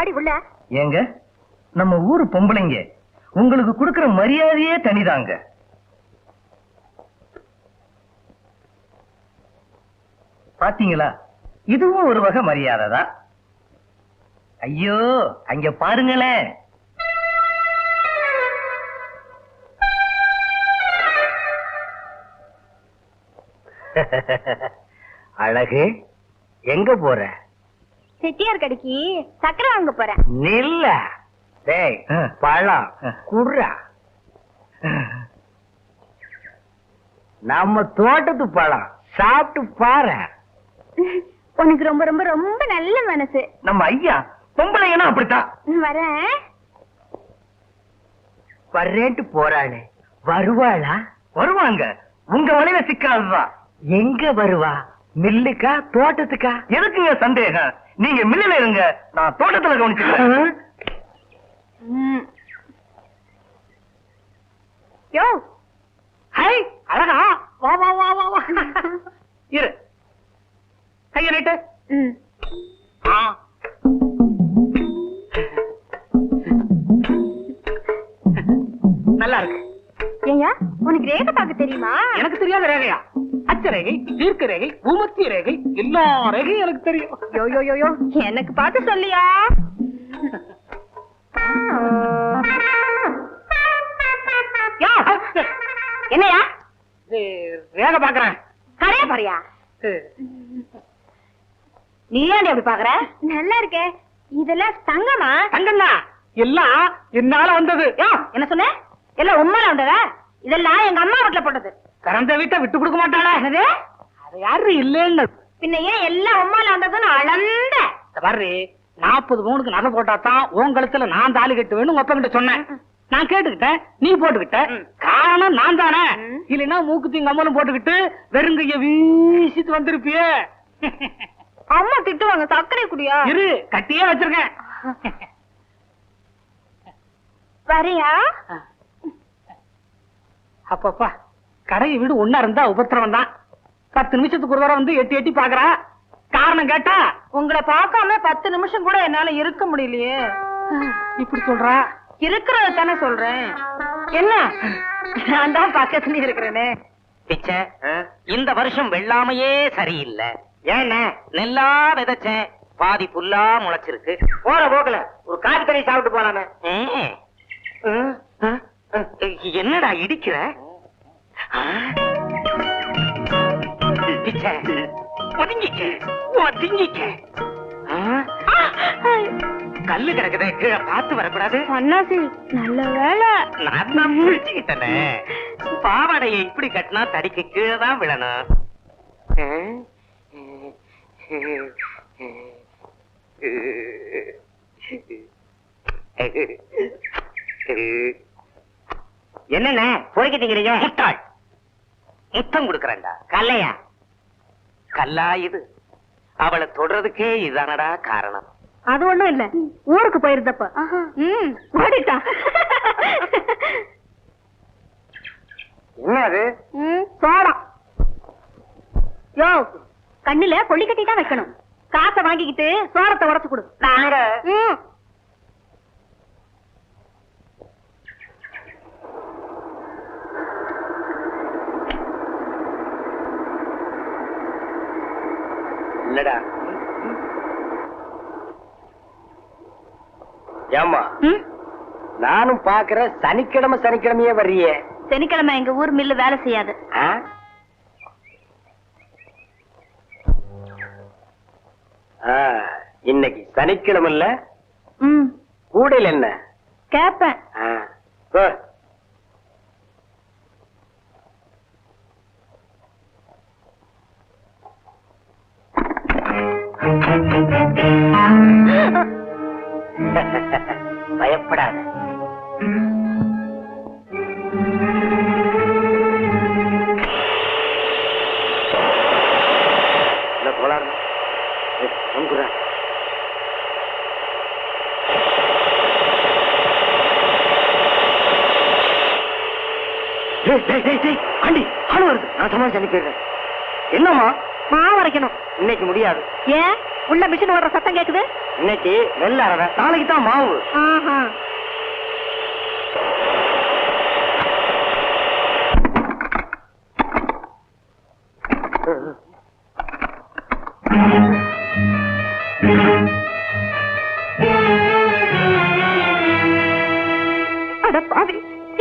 வாடி உள்ள. ஏங்க நம்ம ஊரு பொம்பளைங்க. உங்களுக்கு கொடுக்கிற மரியாதையே தனிதாங்க. பாத்தீங்களா? இதுவும் ஒரு வகை மரியாதை தான். ஐயோ அங்க பாருங்களேன். அழகு எங்க போற? செட்டியார் கடைக்கு சக்கரை வாங்க போறேன். நில்ல. டேய் பழம் குடுறா நம்ம தோட்டத்து பழம் சாப்பிட்டு பாரு. உனக்கு ரொம்ப ரொம்ப ரொம்ப நல்ல மனசு. நம்ம ஐயா பொம்பளைங்கன்னா அப்படித்தான். வரேன். வர்றேன்ட்டு போறாளே. வருவாளா? வருவாங்க. உங்க வலையில சிக்காதுதான். எங்க வருவா? மில்லுக்கா தோட்டத்துக்கா? எதுக்குங்க சந்தேகம்? நீங்க மில்லுல இருங்க. நான் தோட்டத்துல கவனிச்சுக்கிறேன். ம். யோ. ஹை அழகா. வா வா வா வா வா. இரு. கைய நீட்டு. ம். ஆ. நல்லா இருக்கு. ஏய்யா உனக்கு ரேகை பார்க்க தெரியுமா? எனக்கு தெரியாத ரேகையா? ரேகை தீர்க்க ரேகை பூமத்திய ரேகை எல்லா ரேகையும் எனக்கு தெரியும். யோ யோ யோ யோ எனக்கு பார்த்து சொல்லியா? என்னையா? ரேகை பாக்குறேன் கரையா பாரியா நீ ஏன்டி அப்படி பாக்குற நல்லா இருக்கே. இதெல்லாம் தங்கமா? தங்கண்ணா எல்லாம் என்னால வந்தது. யோ என்ன சொன்ன? எல்லாம் உண்மையில வந்ததா? இதெல்லாம் எங்க அம்மா வீட்டுல போட்டது. கறந்த வீட்டை விட்டு கொடுக்க மாட்டாளா? என்னது? அது யாரு? இல்லைன்னு. பின்ன ஏன் எல்லாம் உண்மையில வந்ததுன்னு அளந்த? பாரு நாற்பது பவுனுக்கு நகை போட்டா தான் உன் கழுத்துல நான் தாலி கட்டுவேன்னு உங்க அப்பா கிட்ட சொன்னேன். நான் கேட்டுக்கிட்டேன் நீ போட்டுக்கிட்ட. காரணம் நான் தானே. இல்லைன்னா மூக்குத்தி கம்மலும் போட்டுக்கிட்டு வெறுங்கைய வீசிட்டு வந்திருப்பியே. அம்மா திட்டுவாங்க சர்க்கரை குடியா? இரு கட்டியே வச்சிருக்கேன். வரியா? அப்பப்பா. கடை வீடு ஒன்னா இருந்தா உபத்திரவம் தான். பத்து நிமிஷத்துக்கு ஒரு தடவை வந்து எட்டி எட்டி பாக்குறா. காரணம் கேட்டா உங்களை பார்க்காம பத்து நிமிஷம் கூட என்னால இருக்க முடியலையே. இப்படி சொல்றா? இருக்கிறத தானே சொல்றேன். என்ன? நான் தான் பக்கத்துல இருக்கிறேனே. பிச்சை இந்த வருஷம் வெள்ளாமையே சரியில்லை. ஏண்ணே? நெல்லா விதைச்சேன். பாதி புல்லா முளைச்சிருக்கு. போற போக்கல ஒரு காட்டு தண்ணி சாப்பிட்டு ம். என்னடா இடிக்கிற? ஒதுங்கிக்க ஒதுங்கிக்க? கல்லு கிடக்குதே கீழே பார்த்து வரக்கூடாது அண்ணாசி நல்ல வேலை நான் தான் பிடிச்சுக்கிட்டனே பாவாடையை இப்படி கட்டினா தடிக்கு கீழே தான் விழணும் என்னண்ணே போய்கிட்டீங்க முட்டாள் முத்தம் கொடுக்கறேன்டா. கல்லையா? கல்லா இது. அவளை தொடறதுக்கே இதானடா காரணம். அது ஒண்ணும் இல்ல. ஊருக்கு போயிருந்தப்ப. ம் ஓடிட்டா. என்ன அது? ம் சோளம். யோ கண்ணுல கொள்ளி கட்டி தான் வைக்கணும். காசை வாங்கிக்கிட்டு சோளத்தை உடச்சு கொடு நாங்க ம் இல்லடா ஏமா நானும் பாக்குறேன் சனிக்கிழமை சனிக்கிழமையே வர்றியே. சனிக்கிழமை எங்க ஊர் மில்லு வேலை செய்யாது. இன்னைக்கு சனிக்கிழமை இல்ல? கூடையில் என்ன? கேப்பேன். ஆ, போ. வருது. நான் சமாளிச்சு அனுப்பிடுறேன். என்னம்மா? மாவு அரைக்கணும். இன்னைக்கு முடியாது. ஏன்? உள்ள மிஷின் ஓடுற சத்தம் கேக்குது? இன்னைக்கு நெல் அறவை நாளைக்கு தான் மாவு.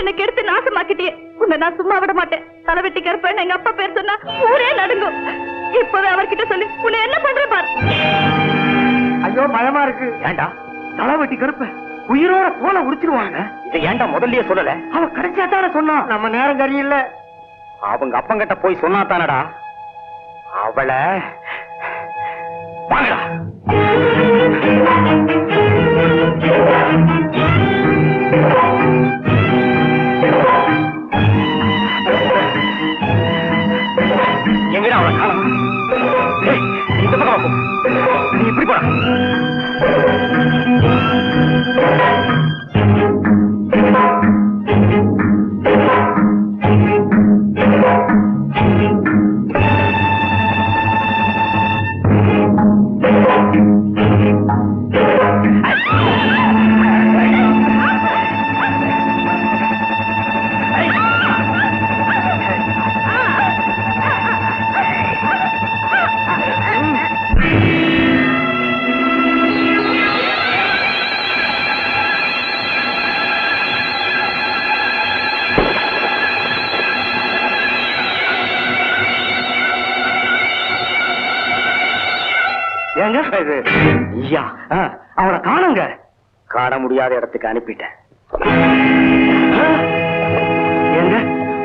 எனக்கு எடுத்து நாசமாக்கிட்டியே. உன்னை நான் சும்மா விட மாட்டேன். தலைவெட்டி கருப்பேன் எங்க அப்பா பேர் சொன்னா ஊரே நடுங்கும். இப்பவே அவர்கிட்ட சொல்லி. உன்னை என்ன பண்ற பாரு. ஐயோ பயமா இருக்கு. ஏண்டா? தலைவட்டி கருப்ப. உயிரோட தோலை உரிச்சிருவாங்க. இதை ஏன்டா முதல்லயே சொல்லல? அவன் கடைசியா தானே சொன்னான் நம்ம நேரம் சரியில்லை அவங்க அப்பங்கிட்ட போய் சொன்னா தானடா அவளை வாங்கடா. காண முடியாத இடத்துக்கு அனுப்பிட்டேன்.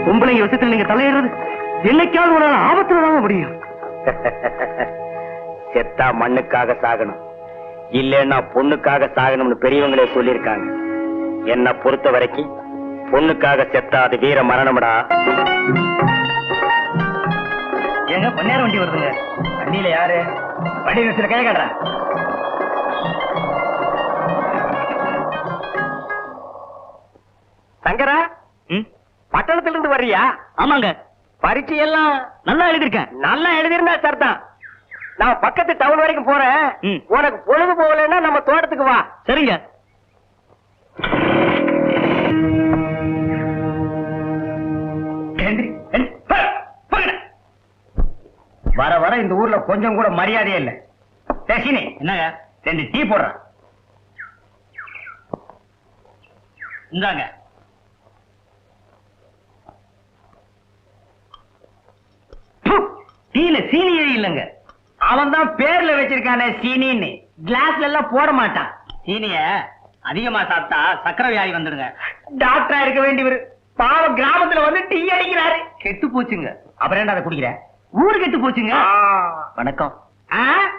பொம்பளைங்க விஷயத்துல நீங்க தலையிடுறது? என்னைக்காவது ஒரு ஆபத்துல தாங்க முடியும். செத்தா மண்ணுக்காக சாகணும். இல்லைன்னா பொண்ணுக்காக சாகணும்னு பெரியவங்களே சொல்லியிருக்காங்க. என்ன பொறுத்த வரைக்கும் பொண்ணுக்காக செத்தா அது வீர மரணம்டா. ஏங்க பொன்னேர வண்டி வருதுங்க. வண்டியில யாரு? வண்டி நிறுத்தில கை சங்கரா பட்டணத்துல இருந்து வர்றியா? ஆமாங்க. பரீட்சை எல்லாம் நல்லா எழுதிருக்கேன் நல்லா எழுதிருந்தா சரிதான். நான் பக்கத்து டவுன் வரைக்கும் போறேன். உனக்கு பொழுது போகலைன்னா நம்ம தோட்டத்துக்கு வா. சரிங்க. வர வர இந்த ஊர்ல கொஞ்சம் கூட மரியாதையே இல்ல. டேசினி என்னங்க? ரெண்டு டீ போடுறேன் இந்தாங்க. டீல சீனியே இல்லங்க. அவன் தான் பேர்ல வச்சிருக்கானே சீனின்னு. கிளாஸ்ல எல்லாம் போட மாட்டான். சீனிய அதிகமா சாப்பிட்டா சக்கரை வியாதி வந்துடுங்க. டாக்டரா இருக்க வேண்டியவர் பாவம் கிராமத்துல வந்து டீ அடிக்கிறாரு. கெட்டு போச்சுங்க. அப்புறம் என்ன அதை குடிக்கிற? ஊரு கெட்டு போச்சுங்க. வணக்கம்?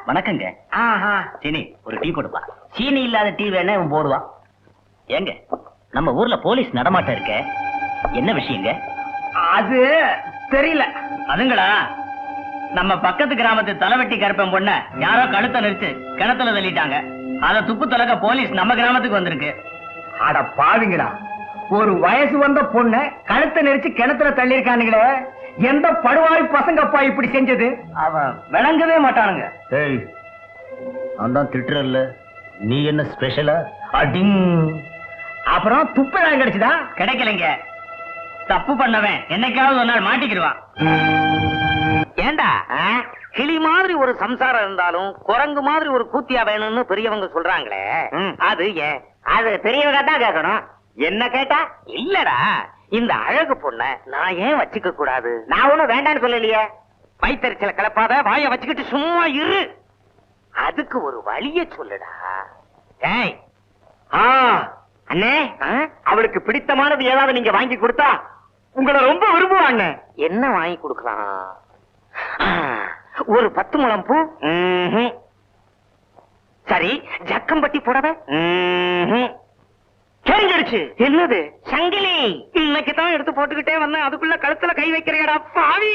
வணக்கங்க. ஆஹா. சீனி ஒரு டீ போடுப்பா சீனி இல்லாத டீ வேணா இவன் போடுவான் ஏங்க நம்ம ஊர்ல போலீஸ் நடமாட்டம் இருக்க. என்ன விஷயங்க? அது தெரியல. அதுங்களா? நம்ம பக்கத்து கிராமத்து தலைவெட்டி கருப்பன் பொண்ண யாரோ கழுத்தை நெரிச்சு கிணத்துல தள்ளிட்டாங்க. அத துப்பு துலக்க போலீஸ் நம்ம கிராமத்துக்கு வந்திருக்கு. அட பாவிங்களா ஒரு வயசு வந்த பொண்ண கழுத்தை நெரிச்சு கிணத்துல தள்ளியிருக்கானுங்களே எந்த படுவாய் பசங்கப்பா இப்படி செஞ்சது? அவன் விளங்கவே மாட்டானுங்க. ஏய் நான் தான் திட்டுறல்ல நீ என்ன ஸ்பெஷலா? அடிங். அப்புறம் துப்பெல்லாம் கிடைச்சுதா? கிடைக்கலைங்க. தப்பு பண்ணவன் என்னைக்காவது ஒரு நாள் மாட்டிக்கிடுவான். ஏண்டா? கிளி மாதிரி ஒரு சம்சாரம் இருந்தாலும் குரங்கு மாதிரி ஒரு கூத்தியா வேணும்னு பெரியவங்க சொல்றாங்களே. அது ஏன்? அது பெரியவங்க தான் கேட்கணும் என்ன கேட்டா? இல்லடா. இந்த அழகு பொண்ண நான் ஏன் வச்சுக்க கூடாது? நான் ஒண்ணும் வேண்டாம்னு சொல்லலையே. வயித்தறிச்சல கலப்பாத வாய வச்சுக்கிட்டு சும்மா இரு. அதுக்கு ஒரு வழிய சொல்லுடா. ஏய் ஆ, அண்ணே அவளுக்கு பிடித்தமானது ஏதாவது நீங்க வாங்கி கொடுத்தா உங்களை ரொம்ப விரும்புவாங்க. என்ன வாங்கி கொடுக்கலாம்? ஒரு பத்து முழம் பூ. சரி ஜக்கம்பட்டி புடவை. ம்ஹும். தெரிஞ்சிடுச்சு என்னது? சங்கிலி. இன்னைக்கு தான் எடுத்து போட்டுக்கிட்டே வந்தேன். அதுக்குள்ள கழுத்துல கை வைக்கிறீங்கடா பாவி.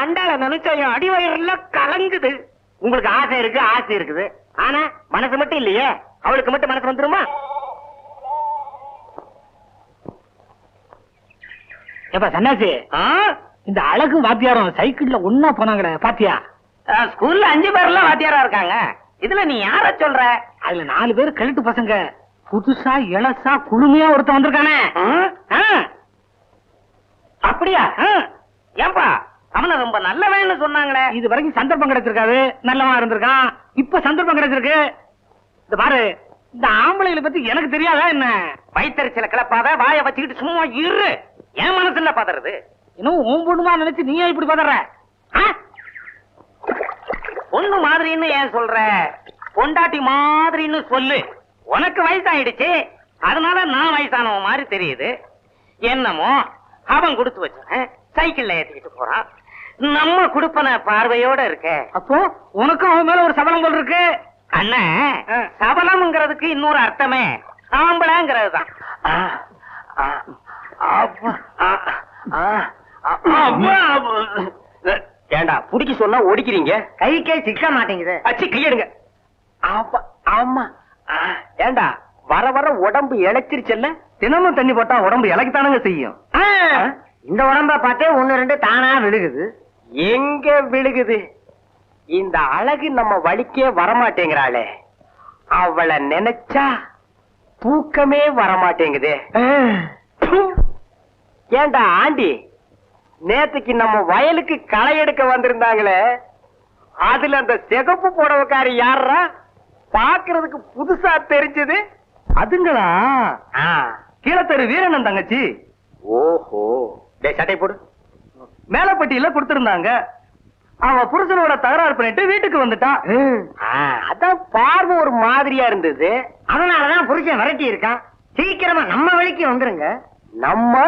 அண்டால நினைச்சா என் அடிவயிறுல கலங்குது. உங்களுக்கு ஆசை இருக்கு ஆசை இருக்குது. ஆனா மனசு மட்டும் இல்லையே? அவளுக்கு மட்டும் மனசு வந்துருமா? ஏப்பா சன்னாசி? இந்த அழகு வாத்தியாரம் சைக்கிள்ல ஒன்னா போனாங்களே பாத்தியா? ஸ்கூல்ல அஞ்சு பேர்ல வாத்தியாரா இருக்காங்க. இதுல நீ யார சொல்ற? அதுல நாலு பேர் கழுட்டு பசங்க. புதுசா இளசா குளுமையா ஒருத்தன் வந்திருக்கானே. அப்படியா. ஏன்பா அவனை ரொம்ப நல்லவன்னு சொன்னாங்களே. இது வரைக்கும் சந்தர்ப்பம் கிடைச்சிருக்காது. நல்லவன் இருந்திருக்கான். இப்ப சந்தர்ப்பம் கிடைச்சிருக்கு. இந்த பாரு இந்த ஆம்பளைகளை பத்தி எனக்கு தெரியாதா என்ன? வயிற்றுச்சல கிளப்பாத வாய வச்சுக்கிட்டு சும்மா இரு. என் மனசுல பதறது. இன்னும் உன் பொண்ணுமா நினைச்சு நீ ஏன் இப்படி பதற? பொண்ணு மாதிரின்னு ஏன் சொல்ற? பொண்டாட்டி மாதிரின்னு சொல்லு. உனக்கு வயசாயிடுச்சு. அதனால நான் வயசானவன் மாதிரி தெரியுது. என்னமோ அவன் கொடுத்து வச்சவன் சைக்கிள்ல ஏத்திக்கிட்டு போறான். நம்ம குடுப்பன பார்வையோட இருக்க. அப்போ உனக்கும் அவன் மேல ஒரு சபலம் போல் இருக்கு அண்ணன். சபலம்ங்கிறதுக்கு இன்னொரு அர்த்தமே. ஆம்பளைங்கிறது தான் ஏண்டா புடிக்க சொன்னா ஒடிக்கிறீங்க? கைக்கே சிக்க மாட்டேங்குது. அச்சி கையெடுங்க. ஆமா ஏண்டா வர வர உடம்பு இழைச்சிருச்சல்ல? தினமும் தண்ணி போட்டா உடம்பு இழைக்கத்தானுங்க செய்யும். இந்த உடம்ப பார்த்தே ஒண்ணு ரெண்டு தானா விழுகுது. எங்க விழுகுது? இந்த அழகு நம்ம வழிக்கே வரமாட்டேங்கிறாளே. அவளை நினைச்சா தூக்கமே வரமாட்டேங்குதே. ஏண்டா ஆண்டி? நேத்துக்கு நம்ம வயலுக்கு களை எடுக்க வந்திருந்தாங்களே அதுல அந்த சிகப்பு புடவைக்காரி யாரா பாக்குறதுக்கு புதுசா தெரிஞ்சது. அதுங்களா? கீழத்தெரு வீரனன் தங்கச்சி. ஓஹோ. சட்டை போடு. மேலப்பட்டியில கொடுத்திருந்தாங்க. அவ புருஷனோட தகராறு பண்ணிட்டு வீட்டுக்கு வந்துட்டான் அதான் பார்வை ஒரு மாதிரியா இருந்தது. அதனாலதான் புருஷன் விரட்டி இருக்கான் சீக்கிரமா நம்ம வழிக்கு வந்துருங்க. நம்ம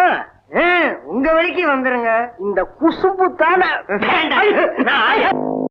உங்க வழிக்கு வந்துருங்க. இந்த குசும்பு தானே